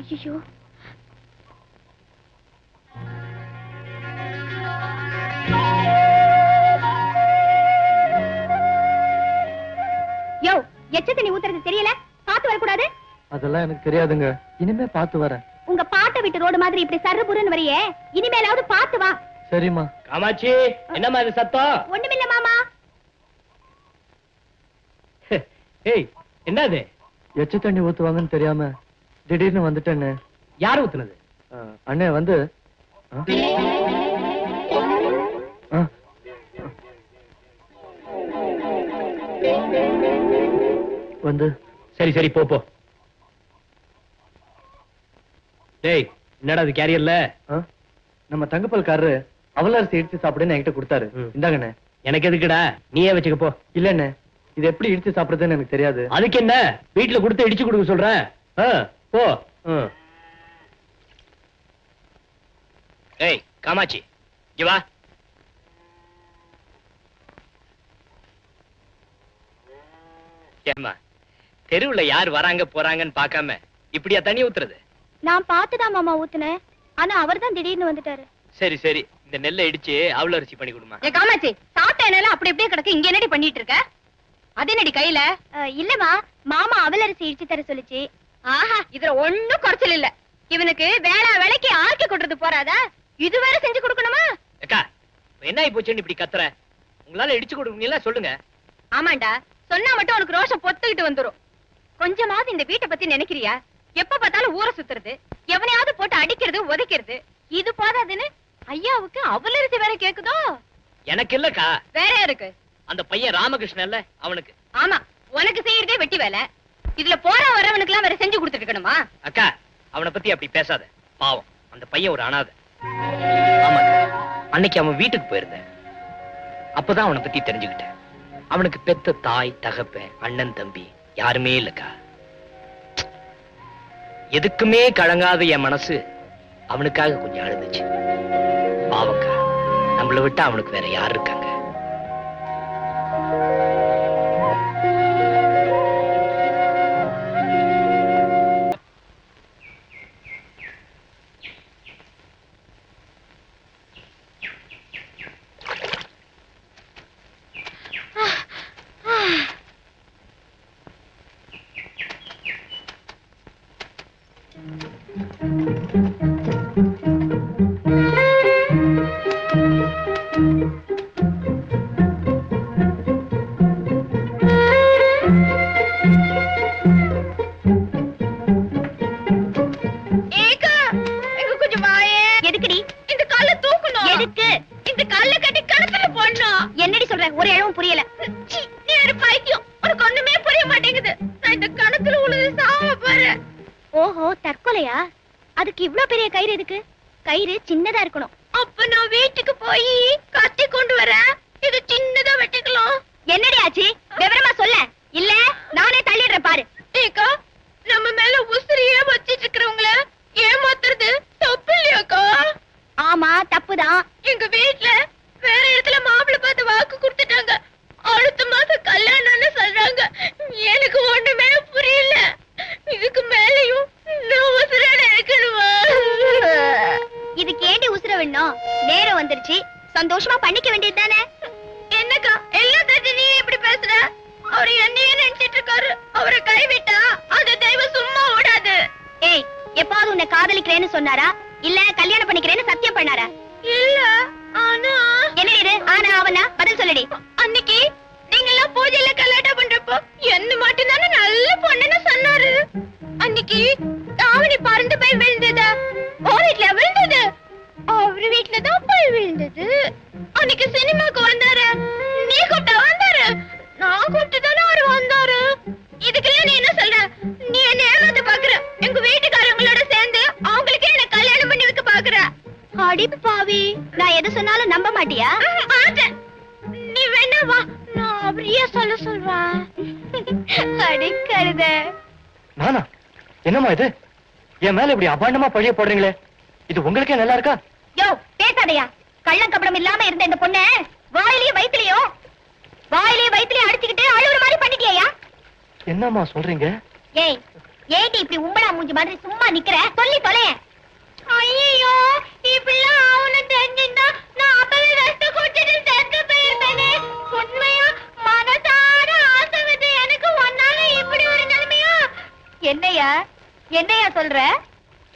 ஐயோ யோ எச்ச தண்ணி ஊத்துறது தெரியல? பாத்து வரக்கூடாது? அதெல்லாம் எனக்கு தெரியாதுங்க. இனிமே பார்த்து வரேன். உங்க பாட்டை விட்டு ரோடு மாதிரி இப்படி சர்ரு புருன்னு வரையே. இனிமேலாவது பாத்து வா. சரிம்மா. காமாட்சி என்னம்மா இது சத்தம்? ஒண்ணுமில்ல மாமா. ஏய் என்னது? எச்ச தண்ணி ஊத்துவாங்கன்னு தெரியாம திடீர்னு வந்துட்டேன்னு யார் ஊத்துனது? அண்ணே வந்து வந்து. சரி சரி போ போ. டேய் என்னடா அது கேரியர்ல நம்ம தங்கப்பால்காரரு அவலரசி இடிச்சு சாப்பிடுன்னு என்கிட்ட கொடுத்தாரு. இந்தாங்கண்ணே. எனக்கு எதுக்குடா? நீயே வச்சுக்க போ. இல்லண்ணே இது எப்படி இடிச்சு சாப்பிடுறதுன்னு எனக்கு தெரியாது. அதுக்கு என்ன? வீட்டுல கொடுத்து இடிச்சு கொடுக்க சொல்றேன் போ. ஏய் காமாட்சி இங்க வா. ஏம்மா தெருவுல யார் வராங்க போறாங்கன்னு பார்க்காம இப்படியா தண்ணி ஊத்துறது? நான் பாத்துதான் மாமா ஊத்துனேன். ஆனா அவர் தான் திடீர்னு வந்துட்டாரு. சரி சரி இந்த நெல்லை இடிச்சு அவ்வளவு அரிசி பண்ணி கொடுமா. ஏ காமாச்சி சாப்பிட்ட எண்ணெயில அப்படி அப்படியே கிடக்கு இங்க என்னடி பண்ணிட்டு இருக்க? அது என்னடி கையில? இல்லம்மா மாமா அவலரிசி இடிச்சு தர சொல்லுச்சு. ஆஹா இதுல ஒண்ணும் குறைச்சல் இல்ல. இவனுக்கு வேளா வேலைக்கு ஆக்கி கொட்டுறது போறாதா? இது வேற செஞ்சு கொடுக்கணுமா? அக்கா என்ன ஆகி போச்சுன்னு இப்படி கத்துற? உங்களால இடிச்சு கொடுக்கீங்களா சொல்லுங்க. ஆமாண்டா சொன்னா மட்டும் உனக்கு ரோஷம் பொத்துக்கிட்டு வந்துரும். கொஞ்சமாவது இந்த வீட்டை பத்தி நினைக்கிறியா? எப்ப பார்த்தாலும் ஊரை சுத்துறது எவனையாவது போட்டு அடிக்கிறது உதைக்கிறது. இது போதாதுன்னு ஐயாவுக்கு அவலரிசி வேற கேக்குதோ? எனக்கு இல்லக்கா. வேற யாருக்கு? அந்த பையன் ராமகிருஷ்ணன் இல்ல அவனுக்கு. ஆமா உனக்கு செய்யறதே வெட்டி வேலை. இதுல போற வரவனுக்கு எல்லாம் வேற செஞ்சு கொடுத்துட்டு இருக்கணுமா? அக்கா அவனை பத்தி அப்படி பேசாத. பாவம். அந்த பையன் ஒரு அனாதை. அன்னைக்கு அவன் வீட்டுக்கு போயிருந்தேன். அப்பதான் அவனை பத்தி தெரிஞ்சுக்கிட்டேன். அவனுக்கு பெத்த தாய் தகப்பன் அண்ணன் தம்பி யாருமே இல்லக்கா. எதுக்குமே கலங்காத என் மனசு அவனுக்காக கொஞ்சம் அழுதுச்சு. பாவக்கா நம்மளை விட்டு அவனுக்கு வேற யார் இருக்காங்க கணத்துல உழுது சாவ பாரு ஓஹோ தற்கொலையா? அதுக்கு இவ்ளோ பெரிய கயிறு எதுக்கு? கயிறு சின்னதா இருக்கணும். அப்ப நான் வீட்டுக்கு போய் கத்தி கொண்டு வரேன் இது சின்னதா வெட்டிக்கலாம். என்னடி ஆச்சு? விவரமா சொல்ல. இல்ல நானே தள்ளிடுறேன் பாரு. ஏக்கா நம்ம மேல உசிரியே வச்சிட்டு இருக்கிறவங்கள ஏமாத்துறது தப்பு இல்லையாக்கா? ஆமா தப்புதான். எங்க வீட்ல வேற இடத்துல மாப்பிள்ளை பார்த்து இல்ல கல்யாணம் பண்ணிக்கிறேன்னு சத்தியம் பண்ணாரா? இல்ல ஆனா. என்ன இது? ஆனா அவனா பதில் சொல்லுடி. அன்னைக்கு நீங்க எல்லாம் பூஜையில கலாட்டம் பண்றப்போ என்ன மட்டும் தானே நல்ல பொண்ணுன்னு சொன்னாரு. அன்னைக்கு தாவணி பறந்து போய் விழுந்தது? ஓ வீட்ல விழுந்தது. அவரு வீட்ல தான் போய் விழுந்தது. அன்னைக்கு சினிமாக்கு வந்தாரு. நீ கூப்பிட்டா வந்தாரு. நான் கூப்பிட்டு தானே அவரு வந்தாரு எது சொன்னாலும் நம்ப மாட்டியா. நீ வேணா வா. நான் அப்படியே சொல்ல சொல்வேன் அடி கழுத நானா? என்னம்மா இது? என் மேல இப்படி அபாண்டமா பழிய போடுறீங்களே? இது உங்களுக்கே நல்லா இருக்கா? யோ பேசாதயா. கள்ளக்கபடம் இல்லாம இருந்த இந்த பொண்ண வாயிலையும் வயித்துலயும் வாயிலையும் வயித்துலயும் அடிச்சுக்கிட்டு அழுகுற மாதிரி பண்ணிட்டியா என்னம்மா சொல்றீங்க? ஏய் ஏடி இப்படி உம்பளா மூஞ்சி மாதிரி சும்மா நிக்கிற? சொல்லி தொலைய ஐயோ இப்படிலாம் அவனு தெரிஞ்சிருந்தா நான் அப்பவே ரத்த குடிச்சிட்டு செத்து போயிருப்பேனே. உண்மையா மனசார ஆசை வந்து எனக்கு ஒன்னால இப்படி ஒரு நிலைமையா? என்னையா என்னையா சொல்ற?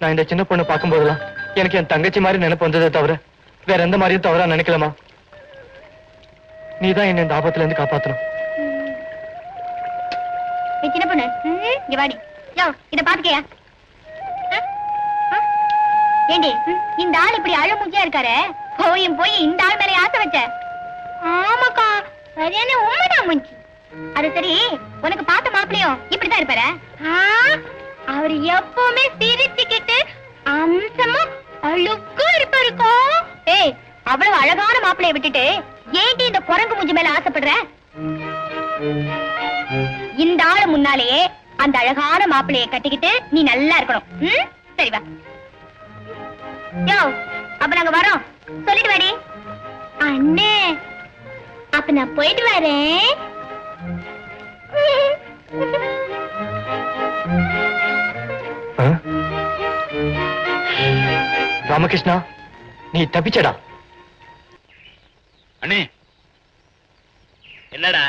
நான் இந்த சின்ன பொண்ணு பார்க்கும்போதெல்லாம் எனக்கு என் தங்கச்சி மாதிரி நினைப்பு வந்ததே தவிர வேற எந்த மாதிரியும் தவறா நினைக்கலாமா நீதான் என்ன இந்த ஆபத்துல இருந்து காப்பாத்தணும். சின்ன பொண்ணு. இங்க வாடி. யோ இத பாத்துக்கயா? ஏண்டி இந்த ஆள் இப்படி அழுமூச்சியா இருக்காரு? போயும் போய் இந்த ஆள் மேல ஆசை வச்ச. ஆமாக்கா சரியான உண்மைதான் முஞ்சி. அது சரி உனக்கு பார்த்த மாப்பிளையும் இப்படித்தான் இருப்பாரு? அவர் எப்பவுமே சிரிச்சுக்கிட்டு அம்சமா அழுக்கா இருப்பாருக்கா. ஏய் அவ்வளவு அழகான மாப்பிளைய விட்டுட்டு ஏண்டி இந்த குரங்கு மூஞ்சி மேல ஆசைப்படுற? இந்த ஆளு முன்னாலேயே அந்த அழகான மாப்பிளைய கட்டிக்கிட்டு நீ நல்லா இருக்கணும். சரி வா. யோ அப்ப நாங்க வரோம். சொல்லிட்டு வாடி. அண்ணே அப்ப நான் போயிட்டு வரேன்? ராமகிருஷ்ணா நீ தப்பிச்சடா. அண்ணே. என்னடா?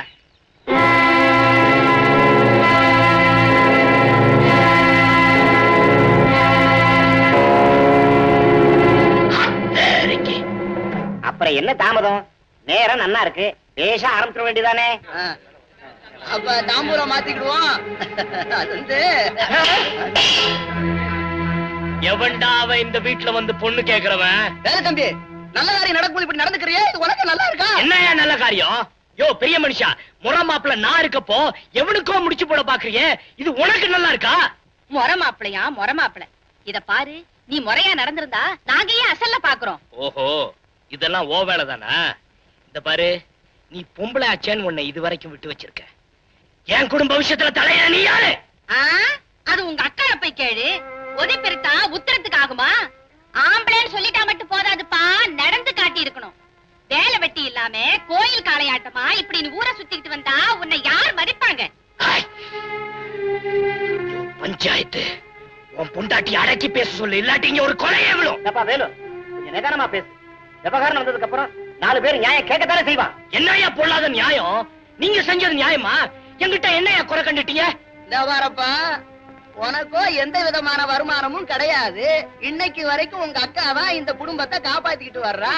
அப்புறம் என்ன தாமதம்? நேரம் நன்னா இருக்கு. பேச ஆரம்பிச்சிட வேண்டியதானே அப்ப தாம்பூரம் மாத்திக்கிடுவோம். அது வந்து எவன்டா அவன் இந்த வீட்டுல வந்து பொண்ணு கேக்குறவன்? வேலை தம்பி நல்ல காரியம் நடக்கும் இப்படி நடந்துக்கிறியே? இது உனக்கு நல்லா இருக்கா? என்னய்யா நல்ல காரியம்? யோ பெரிய மனுஷா முறை மாப்பிள்ள நான் இருக்கப்போ எவனுக்கோ முடிச்சு போட பாக்குறியே? இது உனக்கு நல்லா இருக்கா? முறை மாப்பிளையா முறை மாப்பிளை இத பாரு நீ முறையா நடந்திருந்தா நாங்க ஏன் அசல்ல பாக்குறோம். ஓஹோ. இதெல்லாம் ஓ வேலை தானா இந்த பாரு நீ பொம்பளை ஆச்சேன்னு உன்னை இது வரைக்கும் விட்டு வச்சிருக்க. என் குடும்ப விஷயத்துல தலையில நீ யாரு? அது உங்க அக்கா போய் கேளு. உதவி பெருத்தா உத்தரத்துக்கு ஆகுமா? ஆம்பளைன்னு சொல்லிட்டா மட்டும் போதாதுப்பா. நடந்து காட்டி இருக்கணும். வேலை வெட்டி இல்லாம கோயில் காளையாட்டமா இப்படி நீ ஊரை சுத்திக்கிட்டு வந்தா உன்னை யார் மதிப்பாங்க? பஞ்சாயத்து. உன் பொண்டாட்டி அடக்கி பேச சொல்லு. இல்லாட்டி இங்க ஒரு ஏப்பா வேலு? கொஞ்சம் நிதானமா பேசு. விவகாரம் நடந்ததுக்கு அப்புறம் நாலு பேர் நியாயம் கேட்கத்தானே செய்வான். என்னய்யா பொல்லாத நியாயம்? நீங்க செஞ்சது நியாயமா? என்கிட்ட என்னய்யா குறை கண்டுட்டீங்க? இந்த வாரப்பா உனக்கோ எந்த விதமான வருமானமும் கிடையாது. இன்னைக்கு வரைக்கும் உங்க அக்கா தான் இந்த குடும்பத்தை காப்பாத்திக்கிட்டு வர்றா?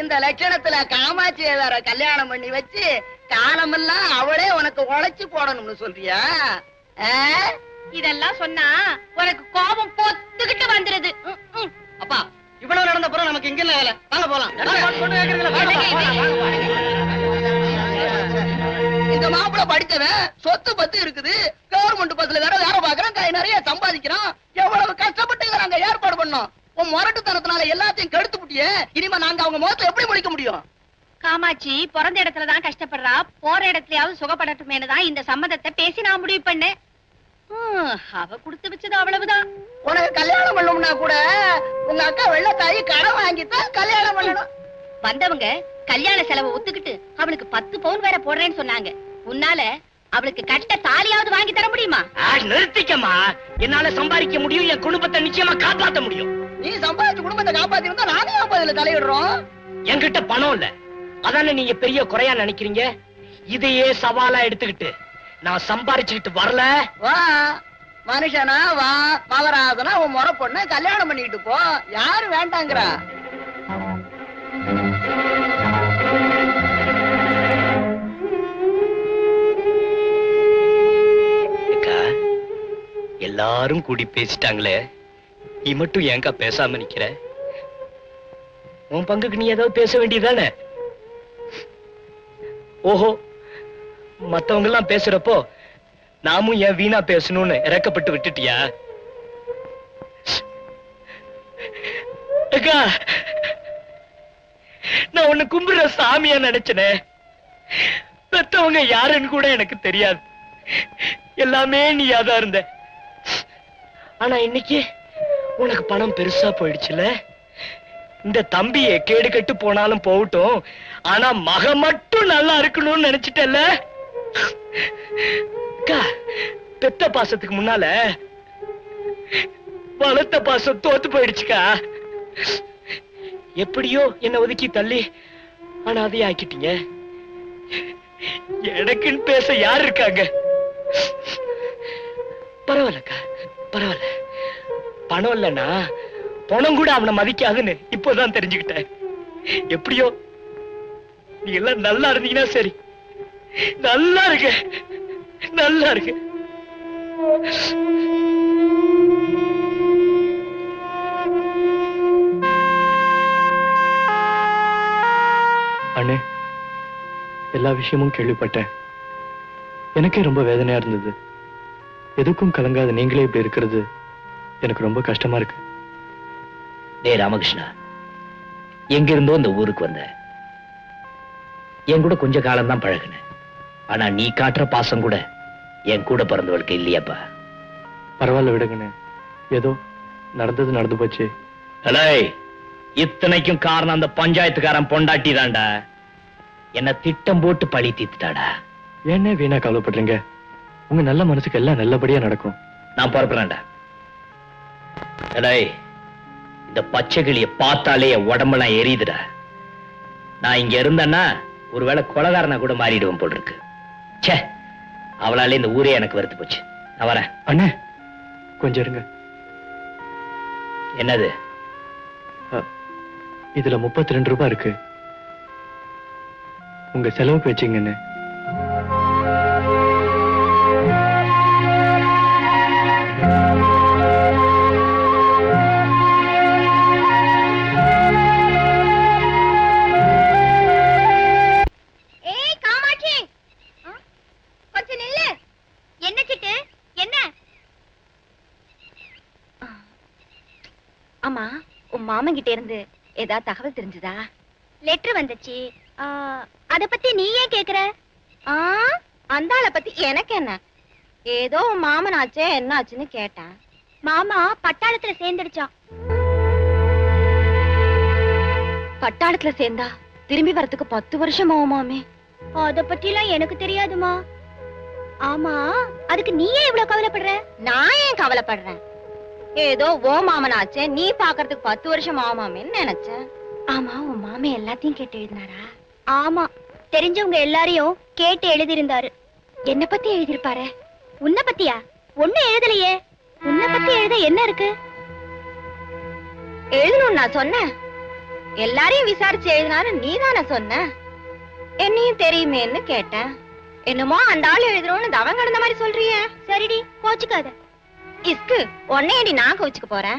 இந்த லட்சணத்துல காமாட்சியை வேற கல்யாணம் பண்ணி வச்சு காலமெல்லாம் அவளே உனக்கு உழைச்சு போடணும்னு சொல்றியா? இதெல்லாம் சொன்னா உனக்கு கோபம் பொத்துக்கிட்டு வந்துருது. அப்பா இவ்வளவு நடந்த பிறகு நமக்கு இங்க என்ன வேலை? வாங்க போலாம். இந்த மாப்பிள படிச்சவன் சொத்து பத்து இருக்குது. கவர்மெண்ட் பஸ்ல வேற வேலை பாக்குறான் கை நிறைய சம்பாதிக்கிறான். எவ்வளவு கஷ்டப்பட்டு இதை நாங்க ஏற்பாடு பண்ணோம். உன் முரட்டுத்தனத்தினால எல்லாத்தையும் கெடுத்து புட்டியே இனிமே நாங்க அவங்க முகத்துல எப்படி முடிக்க முடியும்? காமாட்சி பிறந்த இடத்துல தான் கஷ்டப்படுறா. போற இடத்துலயாவது சுகப்படட்டுமேனு தான் இந்த சம்மதத்தை பேசி நான் முடிவு பண்ணேன். அவ கொடுத்து வச்சது அவ்வளவுதான். உனக்கு கல்யாணம் பண்ணணும்னா கூட உங்க அக்கா வெள்ளத்தாயி கடன் வாங்கித்தான் கல்யாணம் பண்ணணும். வந்தவங்க கல்யாண செலவை ஒத்துக்கிட்டு அவளுக்கு பத்து பவுன் வேற போடுறேன்னு சொன்னாங்க. உன்னால அவளுக்கு கட்ட தாலியாவது வாங்கி தர முடியுமா? ஆ, நிறுத்திக்கம்மா. என்னால சம்பாதிக்க முடியும் என் குடும்பத்தை நிச்சயமா காப்பாத்த முடியும். நீ சம்பாதிச்சு குடும்பத்தை காப்பாத்தி இருந்தா நானே அப்ப இதுல தலையிடுறோம். என்கிட்ட பணம் இல்ல. அதானே நீங்க பெரிய குறையா நினைக்கிறீங்க? இதையே சவாலா எடுத்துக்கிட்டு நான் சம்பாரிச்சுக்கிட்டு வரல. வா. மனுஷனா வா மகராசனா உன் முறை பொண்ண கல்யாணம் பண்ணிட்டு போ. யாரு வேண்டாங்கிறா? அக்கா எல்லாரும் கூடி பேசிட்டாங்களே. நீ மட்டும் ஏங்கா பேசாம நிக்கிற? உன் பங்குக்கு நீ ஏதாவது பேச வேண்டியதானே ஓஹோ மத்தவங்க எல்லாம் பேசுறப்போ நாமும் ஏன் வீணா பேசணும்னு இறக்கப்பட்டு விட்டுட்டியா? அக்கா நான் உன்னை கும்பிடுற சாமியா நினைச்சனே. பெத்தவங்க யாருன்னு கூட எனக்கு தெரியாது. எல்லாமே நீயாதான் இருந்த. ஆனா இன்னைக்கு உனக்கு பணம் பெருசா போயிடுச்சுல? இந்த தம்பிய கேடு கட்டு போனாலும் போகட்டும். ஆனா மக மட்டும் நல்லா இருக்கணும்னு நினைச்சிட்டல்ல? அக்கா, பெத்த பாசத்துக்கு முன்னால வளர்த்த பாசம் தோத்து போயிடுச்சுக்கா. எப்படியோ என்ன ஒதுக்கி தள்ளி அனாதையா ஆக்கிட்டீங்க எனக்குன்னு பேச யார் இருக்காங்க? பரவாயில்லக்கா பரவாயில்ல. பணம் இல்லைன்னா பணம் கூட அவனை மதிக்காதுன்னு இப்போதான் தெரிஞ்சுக்கிட்டேன். எப்படியோ நீ எல்லாம் நல்லா இருந்தீங்கன்னா சரி. நல்லா இருக்க. நல்லா இருக்கு. அண்ணே எல்லா விஷயமும் கேள்விப்பட்டேன். எனக்கே ரொம்ப வேதனையா இருந்தது. எதுக்கும் கலங்காத நீங்களே இப்படி இருக்கிறது எனக்கு ரொம்ப கஷ்டமா இருக்கு. டேய் ராமகிருஷ்ணா எங்க இருந்தோ இந்த ஊருக்கு வந்த என் கூட கொஞ்ச காலம் தான் பழகுன ஆனா நீ காட்டுற பாசம் கூட என் கூட பிறந்தவளுக்கு இல்லையாப்பா. பரவாயில்ல விடுங்கண்ணே. ஏதோ நடந்தது நடந்து போச்சு. அலே இத்தனைக்கும் காரணம் அந்த பஞ்சாயத்துக்காரன் பொண்டாட்டி தான்டா. என்ன திட்டம் போட்டு பழி தீத்துட்டாடா ஏன்னே வீணா கவலைப்படுறீங்க உங்க நல்ல மனசுக்கு எல்லாம் நல்லபடியா நடக்கும். நான் புறப்படுறேன்டா. அலே இந்த பச்சை கிளிய பார்த்தாலே என் உடம்பெல்லாம் எரியுதுடா. நான் இங்க இருந்தேன்னா ஒருவேளை கொலகாரனா கூட மாறிடுவேன் போல் இருக்கு. ச்சே அவளாலே இந்த ஊரே எனக்கு வெறுத்து போச்சு. நான் வரேன். அண்ணே கொஞ்சம் இருங்க. என்னது? இதுல முப்பத்தி ரெண்டு ரூபாய் இருக்கு. உங்க செலவுக்கு வச்சுங்கண்ணே. மாமன் கிட்ட இருந்து ஏதாவது தகவல் தெரிஞ்சதா? லெட்டர் வந்துச்சு. அத பத்தி நீ ஏன் கேக்குற? அந்த ஆளை பத்தி எனக்கு என்ன? ஏதோ உன் மாமன் ஆச்சே என்ன ஆச்சுன்னு கேட்டேன் மாமா பட்டாளத்துல சேர்ந்துடுச்சான் பட்டாளத்துல சேர்ந்தா திரும்பி வரதுக்கு பத்து வருஷம் ஆகுமாமே அத பத்தி எல்லாம் எனக்கு தெரியாதுமா. ஆமா அதுக்கு நீ ஏன் இவ்வளவு கவலைப்படுற? நான் ஏன் கவலைப்படுறேன்? ஏதோ ஓ மாமன் ஆச்சே நீ பாக்குறதுக்கு பத்து வருஷம் ஆகுமாமேன்னு நினைச்சேன். ஆமா உன் மாமே எல்லாத்தையும் கேட்டு எழுதினாரா? ஆமா தெரிஞ்சவங்க எல்லாரையும் கேட்டு எழுதியிருந்தாரு. என்ன பத்தி எழுதிருப்பாரு உன்னை பத்தியா? ஒண்ணும் எழுதலையே. உன்னை பத்தி எழுத என்ன இருக்கு? எழுதணும் நான் சொன்னேன். எல்லாரையும் விசாரிச்சு எழுதினாரு நீ தானே சொன்ன என்னையும் தெரியுமேன்னு கேட்டேன். என்னமோ அந்த ஆள் எழுதுறோம்னு தவம் கிடந்த மாதிரி சொல்றியே. சரிடி கோச்சுக்காத. இஸ்கு உன்னையடி நான் கோச்சுக்க போறேன்.